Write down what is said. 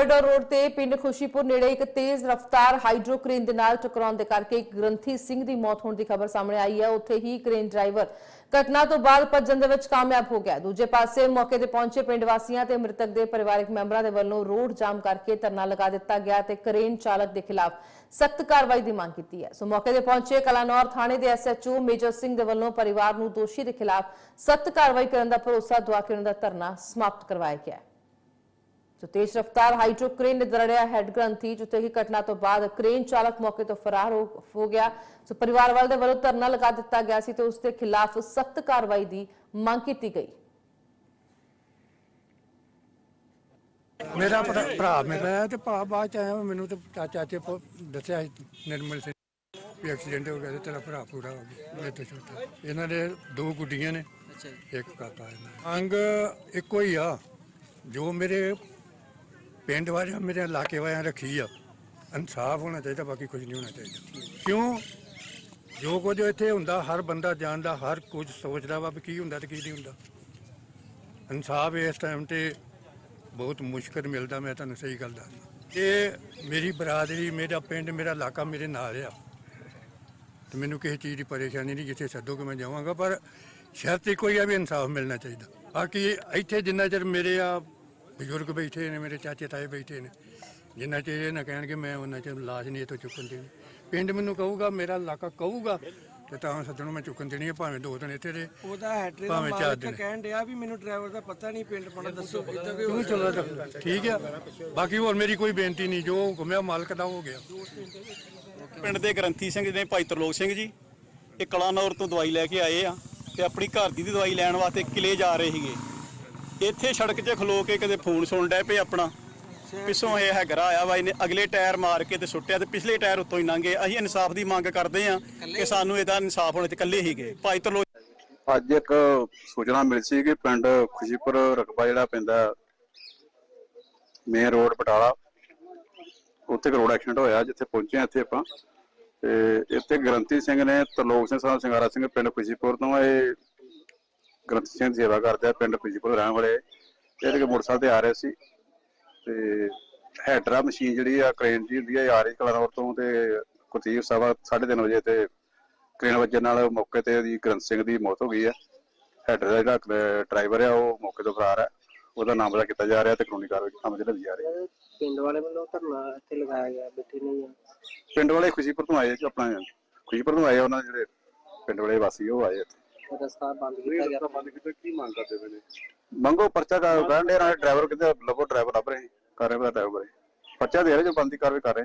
Corridor road ਤੇ ਪਿੰਡ ਖੁਸ਼ੀਪੁਰ ਨੇੜੇ ਇੱਕ ਤੇਜ਼ ਰਫ਼ਤਾਰ ਹਾਈਡਰੋ ਕ੍ਰੇਨ ਦੇ ਨਾਲ ਟਕਰਾਉਣ ਦੇ ਕਰਕੇ ਇੱਕ ਗ੍ਰੰਥੀ ਸਿੰਘ ਦੀ ਮੌਤ ਹੋਣ ਦੀ ਖਬਰ ਸਾਹਮਣੇ ਆਈ ਹੈ। ਉੱਥੇ ਹੀ ਕ੍ਰੇਨ ਡਰਾਈਵਰ ਘਟਨਾ ਤੋਂ ਬਾਅਦ ਭੱਜਣ ਦੇ ਵਿੱਚ ਕਾਮਯਾਬ ਹੋ ਗਿਆ। ਦੂਜੇ ਪਾਸੇ ਮੌਕੇ ਤੇ ਪਹੁੰਚੇ ਪਿੰਡ ਵਾਸੀਆਂ ਤੇ ਮ੍ਰਿਤਕ ਦੇ ਪਰਿਵਾਰਕ ਮੈਂਬਰਾਂ ਦੇ ਵੱਲੋਂ ਰੋਡ ਜਾਮ ਕਰਕੇ ਧਰਨਾ ਲਗਾ ਦਿੱਤਾ ਗਿਆ ਤੇ ਕ੍ਰੇਨ ਚਾਲਕ ਦੇ ਖਿਲਾਫ ਸਖਤ ਕਾਰਵਾਈ ਦੀ ਮੰਗ ਕੀਤੀ ਹੈ। ਸੋ ਮੌਕੇ ਤੇ ਪਹੁੰਚੇ ਕਲਾਨੌਰ ਥਾਣੇ ਦੇ ਐਸਐਚਓ ਮੇਜਰ ਸਿੰਘ ਦੇ ਵੱਲੋਂ ਪਰਿਵਾਰ ਨੂੰ ਦੋਸ਼ੀ ਦੇ ਖਿਲਾਫ ਸਖਤ ਕਾਰਵਾਈ ਕਰਨ ਦਾ ਭਰੋਸਾ ਦਵਾ ਕੇ ਉਹਨਾਂ ਦਾ ਧਰਨਾ ਸਮਾਪਤ ਕਰਵਾਇਆ ਗਿਆ ਜੋ ਤੇਜ਼ ਰਫ਼ਤਾਰ ਹਾਈਡਰੋ ਕ੍ਰੇਨ ਨੇ ਦਰੜਿਆ ਹੈਡ ਗ੍ਰੰਥੀ ਜਿੱਥੇ ਹੀ ਘਟਨਾ ਤੋਂ ਬਾਅਦ ਕ੍ਰੇਨ ਚਾਲਕ ਮੌਕੇ ਤੋਂ ਫਰਾਰ ਹੋ ਗਿਆ। ਸੋ ਪਰਿਵਾਰ ਵਾਲੇ ਦੇ ਵੱਲੋਂ ਧਰਨਾ ਲਗਾ ਦਿੱਤਾ ਗਿਆ ਸੀ ਤੇ ਉਸ ਦੇ ਖਿਲਾਫ ਸਖਤ ਕਾਰਵਾਈ ਦੀ ਮੰਗ ਕੀਤੀ ਗਈ। ਮੇਰਾ ਭਰਾ ਭਰਾ ਮੇਰਾ ਤੇ ਭਾ ਬਾਅਦ ਚ ਆਇਆ ਵਾ, ਮੈਨੂੰ ਤੇ ਚਾ- ਚਾਚੇ ਪੁ- ਦੱਸਿਆ ਸੀ ਨਿਰਮਲ ਸਿੰਘ ਵੀ ਐਕਸੀਡੈਂਟ ਹੋ ਗਿਆ ਤੇ ਤੇਰਾ ਭਰਾ ਪੂਰਾ ਹੋ ਗਿਆ। ਮੇਰੇ ਤੋਂ ਛੋਟਾ। ਇਹਨਾਂ ਦੇ ਦੋ ਗੁੱਡੀਆਂ ਨੇ ਇੱਕ ਕਾਕਾ ਇਹਨਾਂ ਅੰਗ ਇੱਕੋ ਹੀ ਆ। ਜੋ ਮੇਰੇ ਪਿੰਡ ਵਾਲਿਆਂ ਮੇਰੇ ਇਲਾਕੇ ਵਾਲਿਆਂ ਰੱਖੀ ਆ। ਇਨਸਾਫ ਹੋਣਾ ਚਾਹੀਦਾ, ਬਾਕੀ ਕੁਝ ਨਹੀਂ ਹੋਣਾ ਚਾਹੀਦਾ। ਕਿਉਂ? ਜੋ ਕੁਝ ਇੱਥੇ ਹੁੰਦਾ, ਹਰ ਬੰਦਾ ਜਾਣਦਾ, ਹਰ ਕੁਝ ਸੋਚਦਾ ਵਾ ਵੀ ਕੀ ਹੁੰਦਾ ਤੇ ਕੀ ਨਹੀਂ ਹੁੰਦਾ। ਇਨਸਾਫ ਇਸ ਟਾਈਮ ਤੇ ਬਹੁਤ ਮੁਸ਼ਕਲ ਮਿਲਦਾ, ਮੈਂ ਤੁਹਾਨੂੰ ਸਹੀ ਗੱਲ ਦੱਸਦਾ। ਇਹ ਮੇਰੀ ਬਰਾਦਰੀ, ਮੇਰਾ ਪਿੰਡ, ਮੇਰਾ ਇਲਾਕਾ ਮੇਰੇ ਨਾਲ ਆ। ਤੇ ਮੈਨੂੰ ਕਿਸੇ ਚੀਜ਼ ਦੀ ਪਰੇਸ਼ਾਨੀ ਨਹੀਂ, ਜਿੱਥੇ ਸੱਦੋਗੇ ਮੈਂ ਜਾਵਾਂਗਾ, ਪਰ ਸ਼ਰਤ ਇੱਕੋ ਹੀ ਆ ਵੀ ਇਨਸਾਫ ਮਿਲਣਾ ਚਾਹੀਦਾ। ਬਾਕੀ ਇੱਥੇ ਜਿੰਨਾ ਚਿਰ ਮੇਰੇ ਆ ਬਜ਼ੁਰਗ ਬੈਠੇ ਨੇ ਮੇਰੇ ਚਾਚੇ ਤਾਏ ਬੈਠੇ ਨੇ। ਜਿੰਨਾ ਚਿਰ ਇਹ ਨਾ ਕਹਿਣਗੇ ਮੈਂ ਉਹਨਾਂ ਚਿਰ ਲਾਸ਼ ਨਹੀਂ ਇੱਥੋਂ ਚੁੱਕਣ ਦੇਣੀ। ਪਿੰਡ ਮੈਨੂੰ ਕਹੂਗਾ ਮੇਰਾ ਇਲਾਕਾ ਕਹੂਗਾ ਤੇ ਤਾਂ ਸੱਜਣੋਂ ਮੈਂ ਚੁੱਕਣ ਦੇਣੀ ਹੈ ਭਾਵੇਂ ਦੋ ਦਿਨ ਇੱਥੇ ਦੇ ਉਹਦਾ ਹੈਟਰੇ ਦਾ ਭਾਵੇਂ ਚਾਰ ਮਾਲਕ ਦਿਨ। ਕਹਿਣ ਡਿਆ ਵੀ ਮੈਨੂੰ ਡਰਾਈਵਰ ਦਾ ਪਤਾ ਨਹੀਂ ਪਿੰਡ ਪਣਾ ਦੱਸੋ। ਇਦਾਂ ਕੋਈ ਤੂੰ ਚਲੋ ਠੀਕ ਆ। ਬਾਕੀ ਹੋਰ ਮੇਰੀ ਕੋਈ ਬੇਨਤੀ ਨਹੀਂ ਜੋ ਹੁਕਮ ਮਾਲਕ ਦਾ ਹੋ ਗਿਆ। ਪਿੰਡ ਦੇ ਗ੍ਰੰਥੀ ਸਿੰਘ ਨੇ ਭਾਈ ਤਰਲੋਕ ਸਿੰਘ ਜੀ ਇਹ ਕਲਾਨੌਰ ਤੋਂ ਦਵਾਈ ਲੈ ਕੇ ਆਏ ਆ ਤੇ ਆਪਣੀ ਘਰ ਦੀ ਦੀ ਦਵਾਈ ਲੈਣ ਵਾਸਤੇ ਕਿਲੇ ਜਾ ਰਹੇ ਸੀਗੇ। ਇੱਥੇ ਸੜਕ 'ਤੇ ਖਲੋ ਕੇ ਕਦੇ ਫੋਨ ਸੁਣ ਡੈ ਪਏ ਆਪਣਾ। ਪਿੱਛੋਂ ਇਹ ਹੈਗਰਾ ਆਇਆ ਵਾ, ਇਹਨੇ ਅਗਲੇ ਟਾਇਰ ਮਾਰ ਕੇ ਤੇ ਸੁੱਟਿਆ ਤੇ ਪਿਛਲੇ ਟਾਇਰ ਉੱਤੋਂ ਹੀ ਲੰਘੇ। ਅਸੀਂ ਇਨਸਾਫ ਦੀ ਮੰਗ ਕਰਦੇ ਆ ਕਿ ਸਾਨੂੰ ਇਹਦਾ ਇਨਸਾਫ ਹੋਣੇ ਤੇ ਇਕੱਲੇ ਹੀਗੇ ਭਾਈ ਤਰਲੋਕ ਅੱਜ ਇੱਕ ਸੂਚਨਾ ਮਿਲੀ ਸੀ ਕਿ ਪਿੰਡ ਖੁਸ਼ੀਪੁਰ ਰਕਬਾ ਜਿਹੜਾ ਪੈਂਦਾ ਮੇਨ ਰੋਡ ਬਟਾਲਾ, ਉੱਥੇ ਇੱਕ ਰੋਡ ਐਕਸੀਡੈਂਟ ਹੋਇਆ ਜਿੱਥੇ ਪਹੁੰਚੇ ਹਾਂ ਇੱਥੇ ਆਪਾਂ। ਤੇ ਇੱਥੇ ਗ੍ਰੰਥੀ ਸਿੰਘ ਨੇ ਤਰਲੋਕ ਸਿੰਘ ਸਾਹਿਬ, ਸਿੰਗਾਰਾ ਸਿੰਘ ਪਿੰਡ ਖੁਸ਼ੀਪੁਰ ਤੋਂ ਇਹ ਗ੍ਰੰਥੀ ਸਿੰਘ ਦੀ ਸੇਵਾ ਕਰਦੇ ਆ ਪਿੰਡ ਖੁਸ਼ੀਪੁਰ ਰਹਿਣ ਵਾਲੇ। ਇਹ ਤੇ ਮੋਟਰਸਾਈਕਲ ਤੇ ਆ ਰਹੇ ਸੀ। ਤੇ ਹੈਡਰਾ ਮਸ਼ੀਨ ਜਿਹੜੀ ਆ ਕ੍ਰੇਨ ਦੀ ਹੁੰਦੀ ਆ ਆ ਰਹੀ ਕਲਾਨੌਰ ਤੋਂ ਤੇ ਕੁਤੀਬ ਸਵਾ 3:30 ਵਜੇ ਤੇ ਕ੍ਰੇਨ ਵੱਜਣ ਨਾਲ ਮੌਕੇ ਤੇ ਉਹਦੀ ਗ੍ਰੰਥ ਸਿੰਘ ਦੀ ਮੌਤ ਹੋ ਗਈ ਹੈ ਹੈਡਰ ਦਾ ਜਿਹੜਾ ਡਰਾਈਵਰ ਆ ਉਹ ਮੌਕੇ ਤੋਂ ਫਰਾਰ ਹੈ ਉਹਦਾ ਨਾਮ ਪਤਾ ਕੀਤਾ ਜਾ ਰਿਹਾ ਤੇ ਕਾਨੂੰਨੀ ਕਾਰਵਾਈ ਚ ਲਈ ਜਾ ਰਹੀ ਪਿੰਡ ਵਾਲੇ ਵੱਲੋਂ ਧਰਨਾ ਇੱਥੇ ਲਗਾਇਆ ਗਿਆ ਬੈਠੇ ਨਹੀਂ ਆ। ਪਿੰਡ ਵਾਲੇ ਖੁਸ਼ੀਪੁਰ ਤੋਂ ਆਏ ਜੀ ਆਪਣਾ ਖੁਸ਼ੀਪੁਰ ਤੋਂ ਆਏ ਆ, ਉਹਨਾਂ ਦੇ ਜਿਹੜੇ ਪਿੰਡ ਵਾਲੇ ਵਾਸੀ ਉਹ ਆਏ ਇੱਥੇ। ਰਸਤਾ ਬੰਦ ਕੀਤਾ ਗਿਆ। ਬੰਦ ਕੀਤਾ ਕੀ ਮੰਗ ਕਰਦੇ ਪਏ ਨੇ? ਮੰਗੋ ਪਰਚਾ ਕਰ ਕਰਨ ਦੇ ਨਾਲ ਡਰਾਈਵਰ ਕਿਤੇ ਲੱਭੋ ਡਰਾਈਵਰ ਲੱਭ ਰਹੇ ਕਰ ਰਹੇ ਪਤਾ ਡਰਾਈਵਰ ਪਰਚਾ ਦੇ ਰਹੇ ਜੋ ਬੰਦੀ ਕਾਰਵਾਈ ਕਰ ਰਹੇ